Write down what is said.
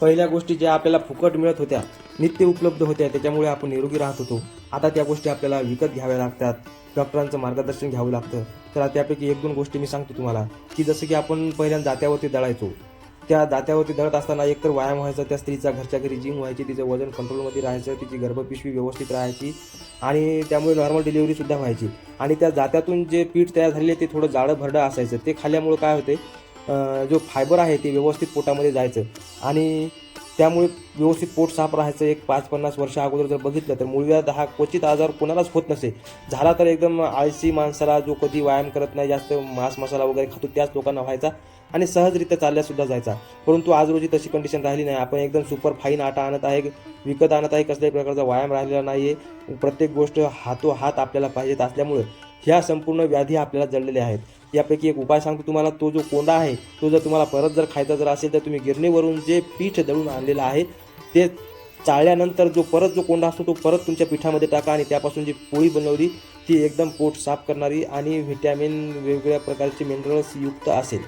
पहिल्या गोष्टी ज्या आपल्याला फुकट मिळत होत्या नित्य उपलब्ध होत्या त्याच्यामुळे आपण निरोगी राहत होतो. आता त्या गोष्टी आपल्याला विकत घ्याव्या लागतात. डॉक्टरांचं मार्गदर्शन घ्यावं लागतं. तर त्यापैकी एक दोन गोष्टी मी सांगतो तुम्हाला की जसं की आपण पहिल्यांदा जात्यावरती दळायचो. त्या दात्यावरती दळत असताना एकतर व्यायाम व्हायचा त्या स्त्रीचा घरच्या घरी जिम व्हायची तिचं वजन कंट्रोलमध्ये राहायचं तिची गर्भपिशवी व्यवस्थित राहायची आणि त्यामुळे नॉर्मल डिलिव्हरीसुद्धा व्हायची. आणि त्या जात्यातून जे पीठ तयार झालेले ते थोडं जाडं भरडं असायचं. ते खाल्ल्यामुळं काय होते जो फायबर आहे ते व्यवस्थित पोटामध्ये जायचं. आणि त्यामुळे व्यवस्थित पोट साफ राहायचं. एक पाच पन्नास वर्ष अगोदर जर बघितलं तर मूळव्याध हा क्वचित आजार कोणालाच होत नसे. झाला तर एकदम आळशी माणसाला जो कधी व्यायाम करत नाही जास्त मांस मसाला वगैरे खातो त्याच लोकांना व्हायचा आणि सहजरित्या चालल्यासुद्धा जायचा. परंतु आज रोजी तशी कंडिशन राहिली नाही. आपण एकदम सुपर फाईन आटा आणत आहे विकत आणत आहे कसल्याही प्रकारचा व्यायाम राहिलेला नाही आहे प्रत्येक गोष्ट हातो हात आपल्याला पाहिजेत असल्यामुळं ह्या संपूर्ण व्याधी आपल्याला जडलेल्या आहेत. यापैकी एक उपाय सांगतो तुम्हाला. तो जो कोंडा आहे तो जर तुम्हाला परत जर खायचा जर असेल तर तुम्ही गिरणीवरून जे पीठ दळून आणलेलं आहे ते चाळल्यानंतर जो परत जो कोंडा असतो तो परत तुमच्या पिठामध्ये टाका आणि त्यापासून जी पोळी बनवली ती एकदम पोट साफ करणारी आणि व्हिटॅमिन वेगवेगळ्या प्रकारचे मिनरल्स युक्त असेल.